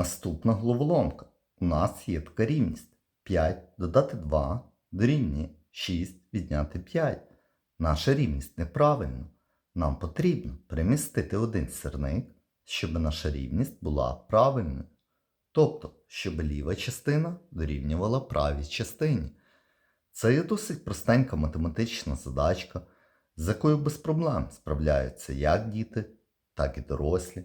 Наступна головоломка. У нас є така рівність. 5 додати 2 дорівнює 6 відняти 5. Наша рівність неправильна. Нам потрібно перемістити один сірник, щоб наша рівність була правильною. Тобто, щоб ліва частина дорівнювала правій частині. Це є досить простенька математична задачка, з якою без проблем справляються як діти, так і дорослі.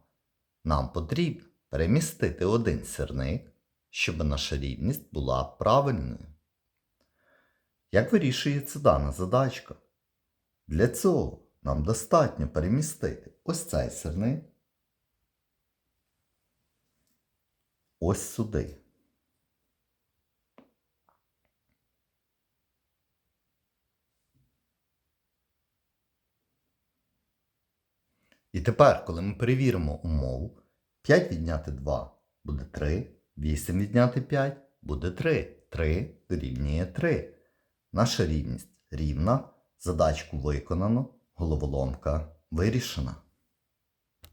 Нам потрібно перемістити один сірник, щоб наша рівність була правильною. Як вирішується дана задачка? Для цього нам достатньо перемістити ось цей сирник ось сюди. І тепер, коли ми перевіримо умову, 5 відняти 2 буде 3, 8 відняти 5 буде 3. 3 дорівнює 3. Наша рівність рівна, задачку виконано, головоломка вирішена.